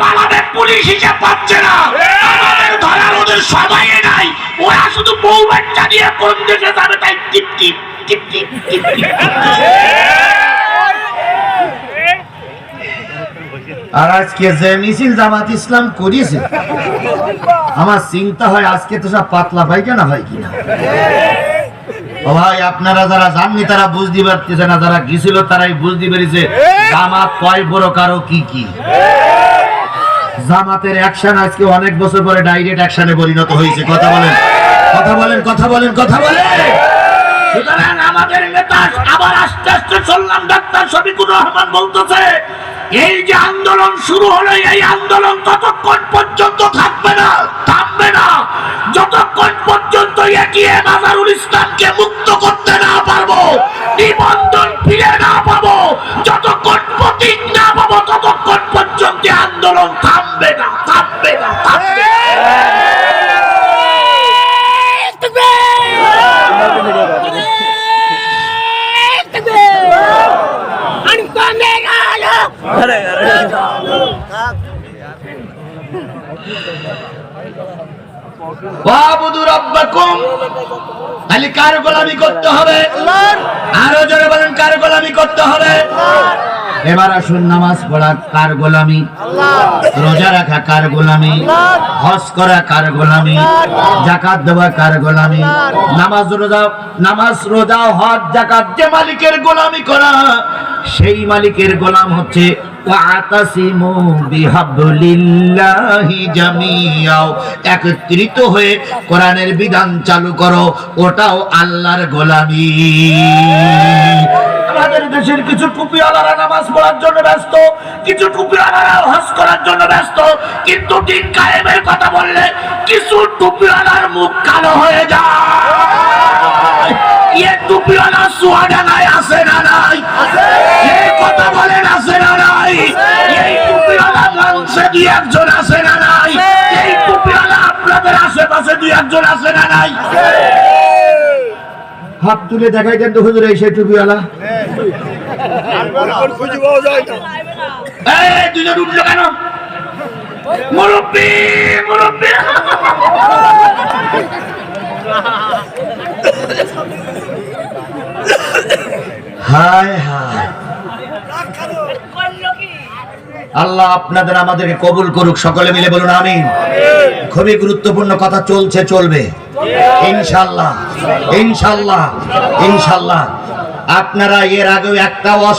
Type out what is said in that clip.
পালাবে পুলিশ হিসেব পাচ্ছে না। আমাদের ধরার ওদের সময় নাই। ওরা শুধু বউ বাচ্চা কোন দেশে যাবে তাই আর আজকে যে মিছিল জামাত ইসলাম করিয়েছে, আমার চিন্তা হয় আজকে তো সব পাতলা পায়খানা হয় কিনা। ভাই, আপনারা যারা জাননি, তারা বুঝতে পারতেছে না, যারা গেছিল তারাই বুঝতে পেরেছে, জামাত কয় বড় কারও কি কি। জামাতের অ্যাকশন আজকে অনেক বছর পরে ডাইরেক্ট অ্যাকশনে পরিণত হয়েছে। কথা বলেন। কথা বলেন কথা বলেন কথা বলেন। এই যে আন্দোলন শুরু এই আন্দোলন পর্যন্ত থাকবে না, থামবে না। যতক্ষণ পর্যন্ত এগিয়ে মাজারুল ইসলামকে মুক্ত করতে না পারব নিবন্ধন থামবে না থামবে না রাব্বাকুম খালি কার গোলামি করতে হবে? আরও জোরে বলেন কার গোলামি করতে হবে? এবার আসুন নামাজ পড়া কার গোলামি? রোজা রাখা কার গোলামি? হজ করা কার গোলামি? জাকাত দেওয়া কার গোলামি? নামাজ রোজা নামাজ রোজা হজ জাকাত যে মালিকের গোলামি করা সেই মালিকের গোলাম হচ্ছে একত্রিত হয়ে কোরআনের বিধান চালু করো ওটাও আল্লাহর গোলামি। আমাদের দেশের কিছু টুপিওয়ালারা নামাজ পড়ার জন্য ব্যস্ত, কিছু টুপিওয়ালারা হজ করার জন্য ব্যস্ত, কিন্তু দিন কায়েমের কথা বললে কিছু টুপিওয়ালার মুখ কালো হয়ে যায়। ইয়ে টুপিওয়ালা সুয়াডাঙ্গায় আছে না নাই? এই কথা বলেন, আছে না নাই? এই টুপিওয়ালা মাংসে দুই একজন আছে না নাই? এই টুপিওয়ালা আপনাদের আশেপাশে দুই একজন আছে না নাই? হাত তুলে দেখাই দেন তো হুজুর এই সেই টুপিওয়ালা। হায় হায়। আল্লাহ আপনাদের আমাদেরকে কবুল করুক, সকলে মিলে বলুন আমি খুবই গুরুত্বপূর্ণ কথা, চলছে, চলবে। ইনশাল্লাহ ইনশাল্লাহ ইনশাল্লাহ আপনারা এর আগেও একটা ওয়াজ